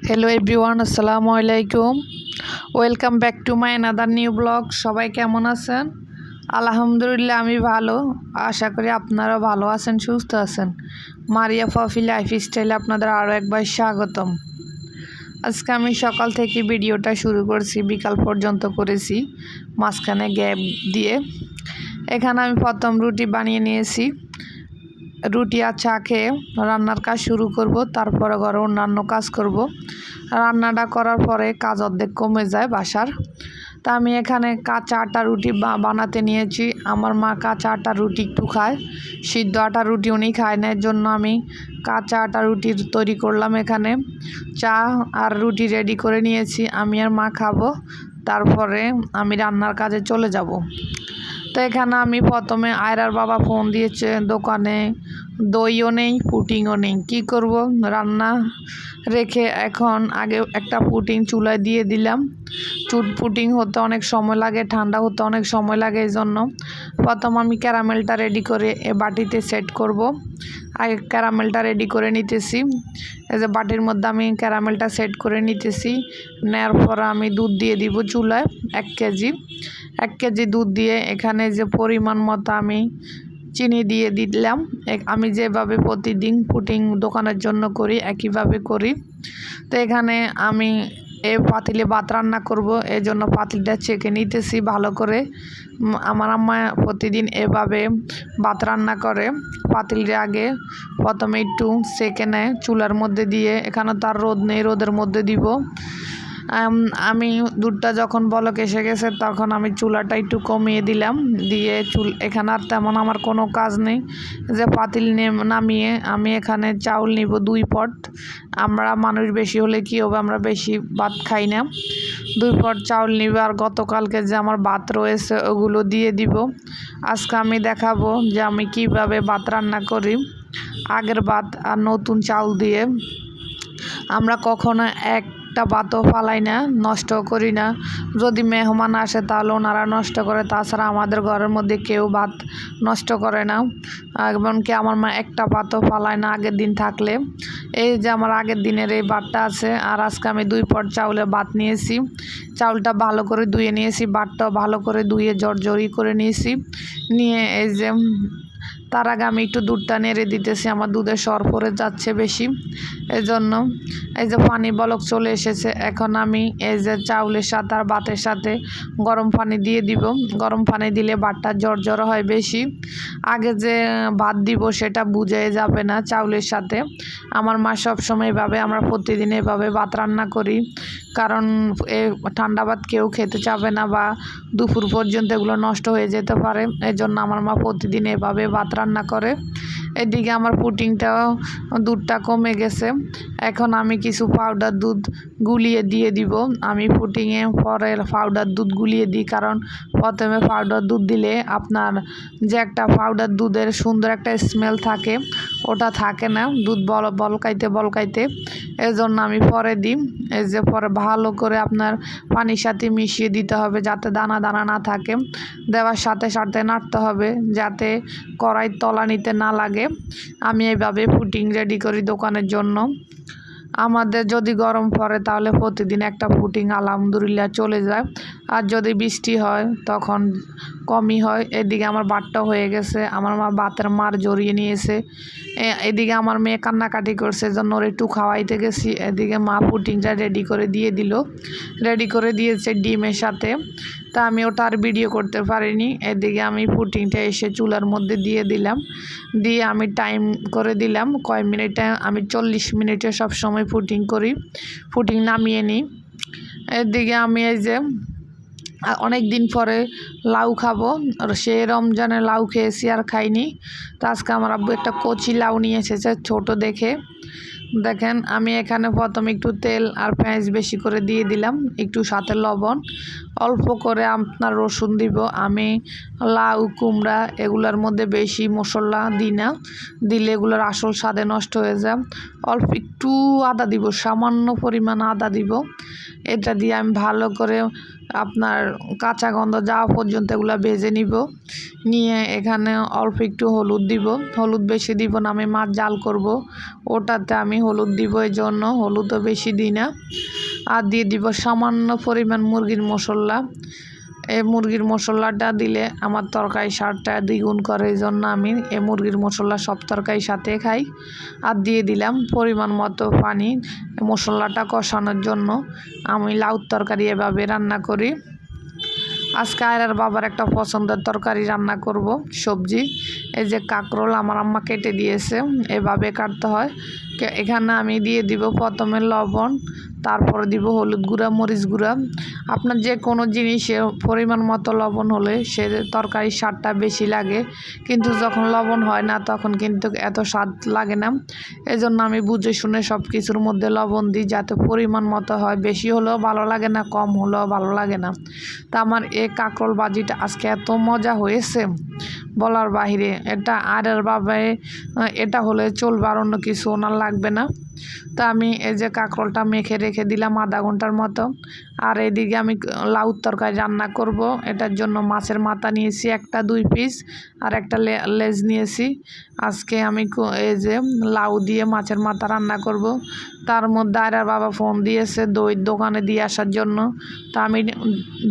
Hello everyone আসসালামু আলাইকুম welcome back to my another new blog সবাই কেমন আছেন? আলহামদুলিল্লাহ, আমি ভালো। আশা করি আপনারাও ভালো আছেন, সুস্থ আছেন। মারিয়া ফফি লাইফ স্টাইলে আপনাদের আরও একবার স্বাগতম। আজকে আমি সকাল থেকে ভিডিওটা শুরু করছি, বিকাল পর্যন্ত করেছি, মাঝখানে গ্যাপ দিয়ে। এখানে আমি প্রথম রুটি বানিয়ে নিয়েছি। রুটি আর চা খেয়ে রান্নার কাজ শুরু করব, তারপরে ঘরে অন্যান্য কাজ করব। রান্নাটা করার পরে কাজ অর্ধেক কমে যায় বাসার। তা আমি এখানে কাঁচা আটা রুটি বানাতে নিয়েছি। আমার মা কাঁচা আটা রুটি একটু খায়, সিদ্ধ আটা রুটি উনি খায় না এর জন্য আমি কাঁচা আটা রুটি তৈরি করলাম এখানে। চা আর রুটি রেডি করে নিয়েছি, আমি আর মা খাব, তারপরে আমি রান্নার কাজে চলে যাব। তো এখানে আমি প্রথমে আয়রার বাবা ফোন দিয়েছে দোকানে দইও নেই, পুটিংও নেই। কী করব? রান্না রেখে এখন আগে একটা পুটিং চুলায় দিয়ে দিলাম। চুট পুটিং হতে অনেক সময় লাগে, ঠান্ডা হতে অনেক সময় লাগে এই জন্য প্রথম আমি ক্যারামেলটা রেডি করে এ বাটিতে সেট করব। আগে ক্যারামেলটা রেডি করে নিতেছি। এই যে বাটির মধ্যে আমি ক্যারামেলটা সেট করে নিতেছি। নেওয়ার পর আমি দুধ দিয়ে দিব চুলায় এক কেজি। এক কেজি দুধ দিয়ে এখানে যে পরিমাণ মতো আমি চিনি দিয়ে দিলাম। আমি যেভাবে প্রতিদিন পুটিং দোকানের জন্য করি, একইভাবে করি। তো এখানে আমি এ পাতিলে ভাত রান্না করব এই জন্য পাতিলটা চেকে নিতেছি ভালো করে। আমার আম্মা প্রতিদিন এভাবে ভাত রান্না করে পাতিলটা আগে। প্রথমে একটু সেকে নেয় চুলার মধ্যে দিয়ে, এখানে তার রোদ নেই, রোদের মধ্যে দিব। আম, দুধটা যখন বলক এসে গেছে তখন আমি চুলাটা একটু কমিয়ে দিলাম। দিয়ে চুল এখানে আর তেমন আমার কোনো কাজ নেই। যে পাতিল নামিয়ে আমি এখানে চাউল নিব দুই পট। আমরা মানুষ বেশি হলে কী হবে? আমরা বেশি ভাত খাই না। দুই পট চাউল নিব আর গতকালকে যে আমার ভাত রয়েছে ওগুলো দিয়ে দিব। আজকে আমি দেখাবো যে আমি কীভাবে ভাত রান্না করি। আগের ভাত আর নতুন চাউল দিয়ে। আমরা কখনো একটা ভাতও ফালাই না নষ্ট করি না। যদি মেহমান আসে তাহলে ওনারা নষ্ট করে, তাছাড়া আমাদের ঘরের মধ্যে কেউ ভাত নষ্ট করে না। এমনকি আমার মা একটা ভাতও ফালায় না আগের দিন থাকলে। এই যে আমার আগের দিনের এই ভাতটা আছে, আর আজকে আমি দুই পট চাউলের ভাত নিয়েছি। চাউলটা ভালো করে ধুয়ে নিয়েছি ভাতটাও ভালো করে ধুয়ে জর্জরি করে নিয়েছি। নিয়ে এই যে তার আগে আমি একটু দুধটা নেড়ে দিতেছি, আমার দুধের সর পড়ে যাচ্ছে বেশি। এই জন্য এই যে পানি বলক চলে এসেছে, এখন আমি এই যে চাউলের সাথে আর ভাতের সাথে গরম পানি দিয়ে দিব। গরম পানি দিলে ভাতটা জর্জর হয় বেশি। আগে যে ভাত দিব সেটা বুঝে যাবে না চাউলের সাথে। আমার মা সবসময় এভাবে, আমরা প্রতিদিন এভাবে ভাত রান্না করি। কারণ এ ঠান্ডা ভাত কেউ খেতে চাবে না বা দুপুর পর্যন্ত এগুলো নষ্ট হয়ে যেতে পারে। এই জন্য আমার মা প্রতিদিন এভাবে ভাত রান্না করে। এদিকে আমার পুটিংটাও দুধটা কমে গেছে। এখন আমি কিছু পাউডার দুধ গুলিয়ে দিয়ে দিব। আমি পুটিংয়ে পরে পাউডার দুধ গুলিয়ে দিই, কারণ প্রথমে পাউডার দুধ দিলে আপনার যে একটা পাউডার দুধের সুন্দর একটা স্মেল থাকে, ওটা থাকে না। দুধ বল, বলকাইতে বলকাইতে। এই জন্য আমি পরে দিই। এই যে পরে ভালো করে আপনার পানির সাথে মিশিয়ে দিতে হবে, যাতে দানা দানা না থাকে। দেওয়ার সাথে সাথে নাড়তে হবে, যাতে কড়াই তলানিতে না লাগে। আমি এইভাবে পুটিং রেডি করি দোকানের জন্য। আমাদের যদি গরম পড়ে তাহলে প্রতিদিন একটা পুটিং আলহামদুলিল্লাহ চলে যায়। আর যদি বৃষ্টি হয় তখন কমই হয়। এদিকে আমার বাটটা হয়ে গেছে। আমার মা বাতের মার জড়িয়ে নিয়েছে। এদিকে আমার মেয়ে কান্নাকাটি করছে। জন্য ওর একটু খাওয়াইতে গেছি। এদিকে মা পুটিংটা রেডি করে দিয়ে দিল। রেডি করে দিয়েছে ডিমের সাথে। তা আমি ওটা আর ভিডিও করতে পারিনি। এদিকে আমি পুটিংটা এসে চুলার মধ্যে দিয়ে দিলাম। দিয়ে আমি টাইম করে দিলাম। কয় মিনিটে? আমি চল্লিশ মিনিটে সব সময় পুটিং করি। পুটিং নামিয়ে নিই। এদিকে আমি এই যে অনেক দিন পরে লাউ খাব। সে রমজানে লাউ খেয়েছি আর খাইনি। তো আজকে আমার আব্বু একটা কচি লাউ নিয়ে এসেছে ছোট দেখে। দেখেন, আমি এখানে প্রথমে একটু তেল আর পেঁয়াজ বেশি করে দিয়ে দিলাম, একটু সাথে লবণ। অল্প করে আপনার রসুন দিব। আমি লাউ, কুমড়া এগুলোর মধ্যে বেশি মশলা দিই না। দিলে এগুলোর আসল স্বাদে নষ্ট হয়ে যায়। অল্প একটু আদা দিব, সামান্য পরিমাণ আদা দিব। এটা দিয়ে আমি ভালো করে আপনার কাঁচা গন্ধ যাওয়া পর্যন্ত এগুলো ভেজে নিব। নিয়ে এখানে অল্প একটু হলুদ দিব। হলুদ বেশি দিব না, আমি মাছ জাল করব। ওটাতে আমি হলুদ দিব এই জন্য হলুদও বেশি দিই না। আর দিয়ে দিব সামান্য পরিমাণ মুরগির মশলা। এই মুরগির মশলাটা দিলে আমার তরকারি স্বাদটা দ্বিগুণ করে এই জন্য আমি এই মুরগির মশলা সব তরকারির সাথে খাই। আর দিয়ে দিলাম পরিমাণ মতো পানি মশলাটা কষানোর জন্য আমি লাউ তরকারি এভাবে রান্না করি। আজকে আয়রার বাবার একটা পছন্দের তরকারি রান্না করব, সবজি। এই যে কাঁকরোল আমার আম্মা কেটে দিয়েছে, এভাবে কাটতে হয়। এখানে আমি দিয়ে দিব প্রথমে লবণ, তারপরে দিব হলুদ গুঁড়া, মরিচ গুঁড়া। আপনার যে কোনো জিনিসে পরিমাণ মতো লবণ হলে সে তরকারির স্বাদটা বেশি লাগে। কিন্তু যখন লবণ হয় না, তখন কিন্তু এত স্বাদ লাগে না। এজন্য আমি বুঝে শুনে সব কিছুর মধ্যে লবণ দিই যাতে পরিমাণ মতো হয়। বেশি হলেও ভালো লাগে না, কম হলেও ভালো লাগে না। তা আমার এই কাঁকরোল বাজিটা আজকে এত মজা হয়েছে, বলার বাহিরে। এটা আর এর বাবে এটা হলে চলবে আর অন্য কিছু ওনার লাগবে না। তা আমি এই যে কাঁকরোলটা মেখে রেখে দিলাম আধা ঘণ্টার মতো। আর এদিকে আমি লাউর তরকারি রান্না করব। এটার জন্য মাছের মাথা নিয়েছি একটা, দুই পিস আর একটা লেজ নিয়েছি। আজকে আমি এই যে লাউ দিয়ে মাছের মাথা রান্না করব। তার মধ্যে আর বাবা ফোন দিয়েছে দই দোকানে দিয়ে আসার জন্য। তা আমি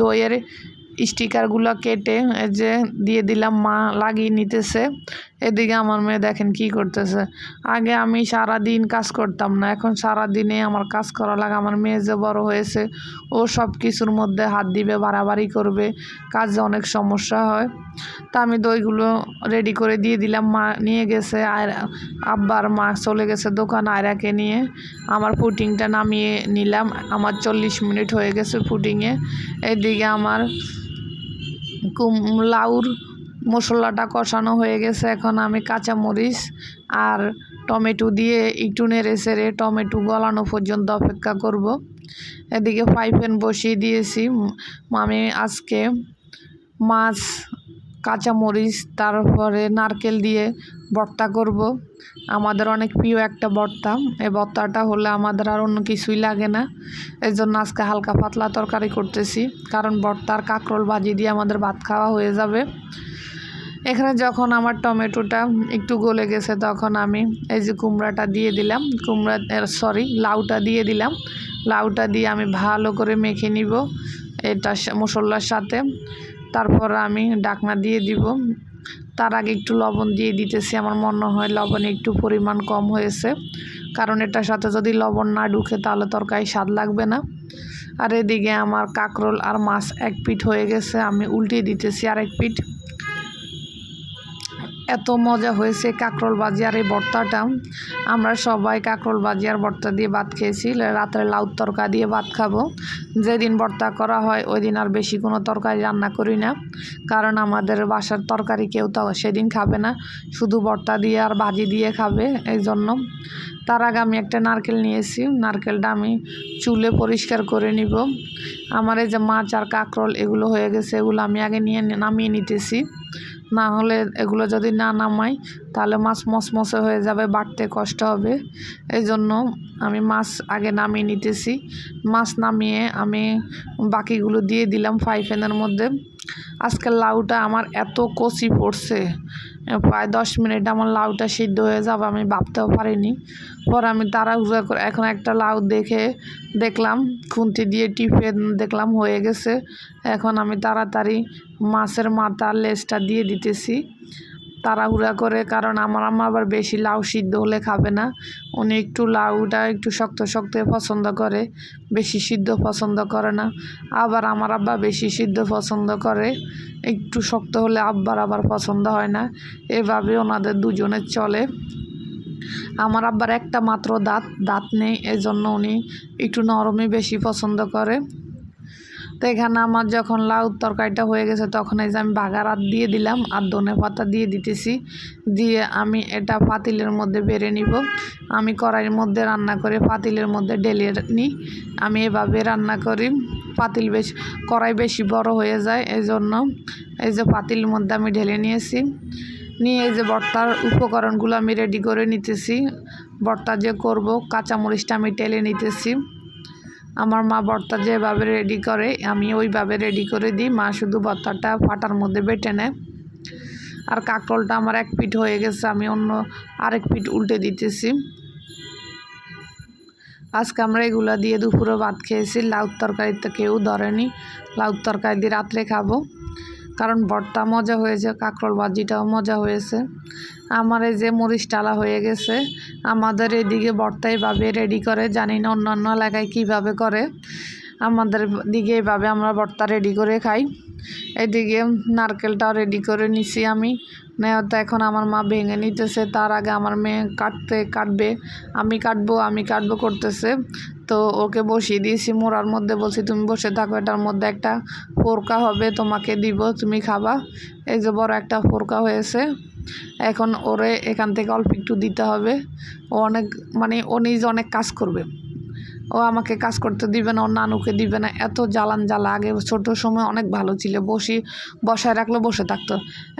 দইয়ের স্টিকারগুলো কেটে যে দিয়ে দিলাম, মা লাগিয়ে নিতেছে। এদিকে আমার মেয়ে দেখেন কি করতেছে। আগে আমি সারা দিন কাজ করতাম না, এখন সারা দিনে আমার কাজ করা লাগে। আমার মেয়ে যে বড় হয়েছে, ও সব কিছুর মধ্যে হাত দিবে, বাড়াবাড়ি করবে, কাজে অনেক সমস্যা হয়। তা আমি দইগুলো রেডি করে দিয়ে দিলাম, মা নিয়ে গেছে, আর আব্বার মা চলে গেছে দোকান আয়রাকে নিয়ে। আমার পুটিংটা নামিয়ে নিলাম, আমার চল্লিশ মিনিট হয়ে গেছে পুটিংয়ে। এদিকে আমার কুম লাউর মশলাটা কষানো হয়ে গেছে। এখন আমি কাঁচামরিচ আর টমেটো দিয়ে একটু নেড়ে সেড়ে টমেটো গলানো পর্যন্ত অপেক্ষা করব। এদিকে ফ্রাই প্যান বসিয়ে দিয়েছি। আমি আজকে মাছ, কাঁচামরিচ, তারপরে নারকেল দিয়ে ভর্তা করব। আমাদের অনেক প্রিয় একটা ভর্তা। এই ভর্তাটা হলে আমাদের আর অন্য কিছুই লাগে না। এই জন্য আজকে হালকা পাতলা তরকারি করতেছি। কারণ ভর্তার কাঁকরোল ভাজি দিয়ে আমাদের ভাত খাওয়া হয়ে যাবে। এখানে যখন আমার টমেটোটা একটু গলে গেছে, তখন আমি এই যে কুমড়াটা দিয়ে দিলাম। কুমড়া সরি লাউটা দিয়ে দিলাম। লাউটা দিয়ে আমি ভালো করে মেখে নিব এটা মশলার সাথে। তারপর আমি ডাকনা দিয়ে দিব। তার আগে একটু লবণ দিয়ে দিতেছি। আমার মনে হয় লবণ একটু পরিমাণ কম হয়েছে। কারণ এটার সাথে যদি লবণ না ঢুকে তাহলে তরকারি স্বাদ লাগবে না। আর এদিকে আমার কাঁকরোল আর মাছ এক পিঠ হয়ে গেছে। আমি উল্টিয়ে দিতেছি আরেক পিঠ। এত মজা হয়েছে কাঁকরোল বাজিয়ারে আর এই ভর্তাটা। আমরা সবাই কাঁকরোল বাজিয়ার আর ভর্তা দিয়ে ভাত খেয়েছি। রাত্রে লাউ তরকা দিয়ে ভাত খাব। যেদিন ভর্তা করা হয় ওই দিন আর বেশি কোনো তরকারি রান্না করি না। কারণ আমাদের বাসার তরকারি কেউ তো সেদিন খাবে না। শুধু ভর্তা দিয়ে আর ভাজি দিয়ে খাবে এই জন্য তার আগে আমি একটা নারকেল নিয়েছি। নারকেলটা আমি চুলে পরিষ্কার করে নিব। আমার এই যে মাছ আর কাঁকরোল এগুলো হয়ে গেছে, এগুলো আমি আগে নিয়ে নামিয়ে নিতেছি। না হলে এগুলো যদি না নামাই, তাহলে মাছ মসমসে হয়ে যাবে, বাড়তে কষ্ট হবে। এই জন্য আমি মাছ আগে নামিয়ে নিতেছি। মাছ নামিয়ে আমি বাকিগুলো দিয়ে দিলাম ফ্রাই প্যানের মধ্যে। আজকে লাউটা আমার এত কচি পড়ছে প্রায় দশ মিনিট আমার লাউটা সিদ্ধ হয়ে যাবে, আমি ভাবতেও পারিনি। পরে আমি তাড়াহুড়া করে এখন একটা লাউ দেখে দেখলাম, খুন্তি দিয়ে টিপে দেখলাম হয়ে গেছে। এখন আমি তাড়াতাড়ি মাছের মাথা, লেজটা দিয়ে দিতেছি। তাড়াহুড়া করে, কারণ আমার আম্মা আবার বেশি লাউ সিদ্ধ হলে খাবে না। উনি একটু লাউটা একটু শক্ত শক্ত পছন্দ করে, বেশি সিদ্ধ পছন্দ করে না। আবার আমার আব্বা বেশি সিদ্ধ পছন্দ করে, একটু শক্ত হলে আব্বার আবার পছন্দ হয় না। এভাবে ওনাদের দুজনের চলে। আমার আব্বার একটা মাত্র দাঁত দাঁত নেই এই জন্য উনি একটু নরমই বেশি পছন্দ করে। তো এখানে আমার যখন লাউ তরকারিটা হয়ে গেছে, তখন এই যে আমি বাগারাত দিয়ে দিলাম, আর ধনে পাতা দিয়ে দিতেছি। দিয়ে আমি এটা পাতিলের মধ্যে বেড়ে নিব। আমি কড়াইয়ের মধ্যে রান্না করে পাতিলের মধ্যে ঢেলে নিই আমি এভাবে রান্না করি। পাতিল বেশি, কড়াই বেশি বড় হয়ে যায় এই জন্য এই যে পাতিলের মধ্যে আমি ঢেলে নিয়েছি। নিয়ে এই যে ভর্তার উপকরণগুলো আমি রেডি করে নিতেছি। ভর্তা যে করব, কাঁচামরিচটা আমি টেলে নিতেছি। আমার মা ভর্তা যেভাবে রেডি করে, আমি ওইভাবে রেডি করে দিই। মা শুধু ভর্তাটা ফাটার মধ্যে বেটে নেয়। আর কাঁকরোলটা আমার এক পিঠ হয়ে গেছে, আমি অন্য আরেক পিঠ উল্টে দিতেছি। আজকে আমরা এগুলো দিয়ে দুপুরে ভাত খেয়েছি লাউ তরকারিতে কেউ ধরেনি। লাউ তরকারি দিয়ে রাত্রে খাব। কারণ ভর্তা মজা হয়েছে, কাঁকরোল ভাজিটাও মজা হয়েছে। আমার এই যে মরিচ টালা হয়ে গেছে, আমাদের এদিকে ভর্তা এভাবে রেডি করে, জানি না অন্যান্য এলাকায় কীভাবে করে। আমাদের দিকে এভাবে আমরা ভর্তা রেডি করে খাই। এদিকে নারকেলটাও রেডি করে নিছি আমি। নেওয়াতে এখন আমার মা ভেঙে নিতেছে, তার আগে আমার মেয়ে কাটতে, কাটবে। আমি কাটবো আমি কাটবো করতেছে। তো ওকে বসিয়ে দিয়েছি মোড়ার মধ্যে। বলছি, তুমি বসে থাকো, এটার মধ্যে একটা ফোরকা হবে, তোমাকে দিব, তুমি খাবা। এই যে বড় একটা ফোরকা হয়েছে। এখন ওরে এখান থেকে অল্প একটু দিতে হবে। ও অনেক মানে ও নিজে অনেক কাজ করবে। ও আমাকে কাজ করতে দিবে না, ওর নানুকে দিবে না। এত জ্বালান জ্বালা, আগে ছোটো সময় অনেক ভালো ছিল, বসি, বসায় রাখলে বসে থাকতো।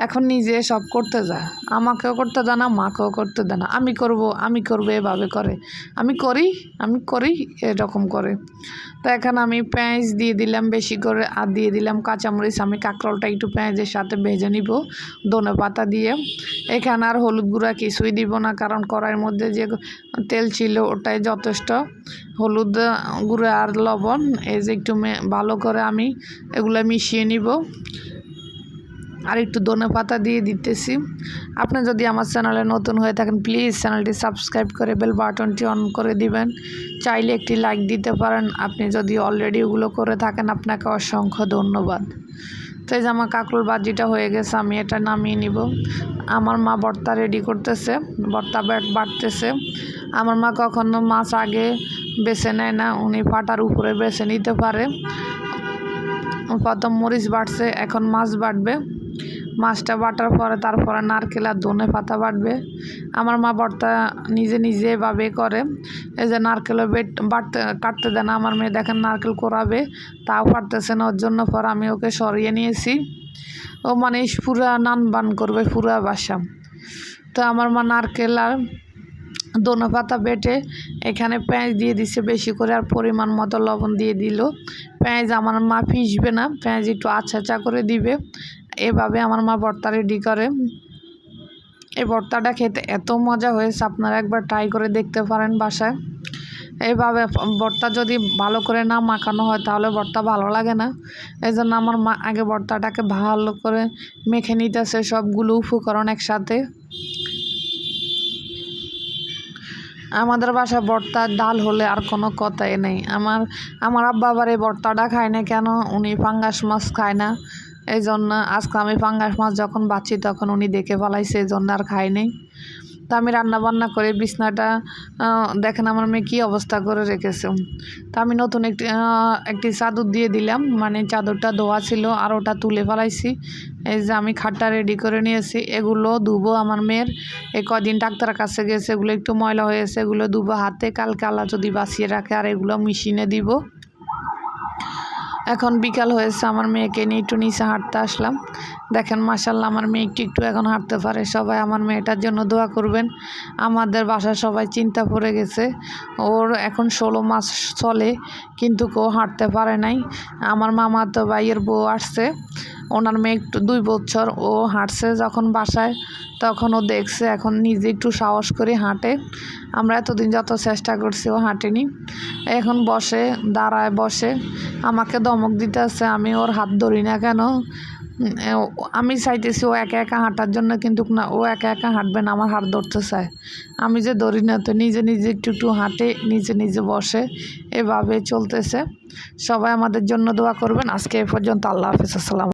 এখন নিজে সব করতে যায়। আমাকেও করতে দেয় না, মাকেও করতে দেয় না। আমি করব, আমি করব, এভাবে করে। আমি করি আমি করি, এরকম করে। তো এখানে আমি পেঁয়াজ দিয়ে দিলাম বেশি করে, আর দিয়ে দিলাম কাঁচামরিচ। আমি কাঁকরোলটা একটু পেঁয়াজের সাথে ভেজে নিব, ধনে পাতা দিয়ে। এখানে আর হলুদ গুঁড়া কিছুই দিব না, কারণ কড়াইয়ের মধ্যে যে তেল ছিল, ওটাই যথেষ্ট। হলুদ গুঁড়া আর লবণ, এই যে একটু ভালো করে আমি এগুলো মিশিয়ে নিব। আর একটু ধনে পাতা দিয়ে দিতেছি। আপনি যদি আমার চ্যানেলে নতুন হয়ে থাকেন প্লিজ চ্যানেলটি সাবস্ক্রাইব করে বেল বাটনটি অন করে দিবেন। চাইলে একটি লাইক দিতে পারেন। আপনি যদি অলরেডি ওগুলো করে থাকেন, আপনাকে অসংখ্য ধন্যবাদ। তো এই যে আমার কাকরুল বাজিটা হয়ে গেছে, আমি এটা নামিয়ে নিব। আমার মা বর্তা রেডি করতেছে বর্তা বাড়তেছে। আমার মা কখনো মাছ আগে বেছে নেয় না, উনি পাটার উপরে বেছে নিতে পারে। প্রথম মরিচ বাড়ছে, এখন মাছ বাটবে মাছটা বাটার পরে তারপরে নারকেল আর ধনে পাতা বাটবে। আমার মা বর্তা নিজে নিজে এভাবে করে। এই যে নারকেলও বেট বাটতে কাটতে দেন আমার মেয়ে দেখেন নারকেল কোরাবে, তাও পারতেছে না। ওর জন্য পর আমি ওকে সরিয়ে নিয়েছি। ও মানে পুরা নান বান করবে, পুরা বাসা। তো আমার মা নারকেল আর ধনে পাতা বেটে এখানে পেঁয়াজ দিয়ে দিছে বেশি করে আর পরিমাণ মতো লবণ দিয়ে দিল। পেঁয়াজ আমার মা পিসবে না। পেঁয়াজ একটু আচ্ছা আচ্ছা করে দিবে। এভাবে আমার মা ভর্তা রেডি করে। এই ভর্তাটা খেতে এত মজা হয়েছে, আপনারা একবার ট্রাই করে দেখতে পারেন বাসায়। এইভাবে ভর্তা যদি ভালো করে না মাখানো হয়, তাহলে ভর্তা ভালো লাগে না। এই জন্য আমার মা আগে ভর্তাটাকে ভালো করে মেখে নিতেছে সবগুলো উপকরণ একসাথে। আমাদের বাসায় ভর্তার ডাল হলে আর কোনো কথাই নেই। আমার আমার আব্বা আবার এই ভর্তাটা খায় না কেন? উনি পাঙ্গাস মাছ খায় না। এই জন্য আজকে আমি পাঙ্গাস মাছ যখন বাঁচি তখন উনি দেখে ফেলাইছে এই জন্য আর খাই নেই। তা আমি রান্না বান্না করে বিছনাটা দেখেন আমার মেয়ে কী অবস্থা করে রেখেছে। তা আমি নতুন একটি একটি চাদর দিয়ে দিলাম মানে চাদরটা ধোয়া ছিল আর ওটা তুলে ফেলাইছি। এই যে আমি খাটটা রেডি করে নিয়েছি, এগুলো ধুবো আমার মেয়ের। এই কদিন ডাক্তারের কাছে গেছে, এগুলো একটু ময়লা হয়েছে, এগুলো ধুবো হাতে, কালকে আল্লাহ যদি বাঁচিয়ে রাখে আর এগুলো মেশিনে দিব। এখন বিকাল হয়েছে, আমার মেয়েকে নিয়ে একটু নিচে হাঁটতে আসলাম। দেখেন মাসাল্লাহ আমার মেয়ে একটু একটু এখন হাঁটতে পারে। সবাই আমার মেয়েটার জন্য দোয়া করবেন। আমাদের বাসায় সবাই চিন্তা পড়ে গেছে। ওর এখন ষোলো মাস চলে, কিন্তু কেউ হাঁটতে পারে নাই। আমার মামা তো ভাইয়ের বউ আসছে। ওনার মেয়ে একটু দুই বছর, ও হাঁটছে যখন বাসায়, তখন ও দেখছে, এখন নিজে একটু সাহস করে হাঁটে। আমরা এতদিন যত চেষ্টা করছি, ও হাঁটেনি। এখন বসে, দাঁড়ায় বসে, আমাকে দমক দিতে আছে আমি ওর হাত ধরি না কেন? আমি চাইতেছি ও একা একা হাঁটার জন্য, কিন্তু না, ও একা একা হাঁটবে না, আমার হাত ধরতে চায়। আমি যে ধরি না, তো নিজে নিজে একটু একটু হাঁটে, নিজে নিজে বসে, এভাবে চলতেছে। সবাই আমাদের জন্য দোয়া করবেন। আজকে এ পর্যন্ত আল্লাহ হাফিজ। আসসালাম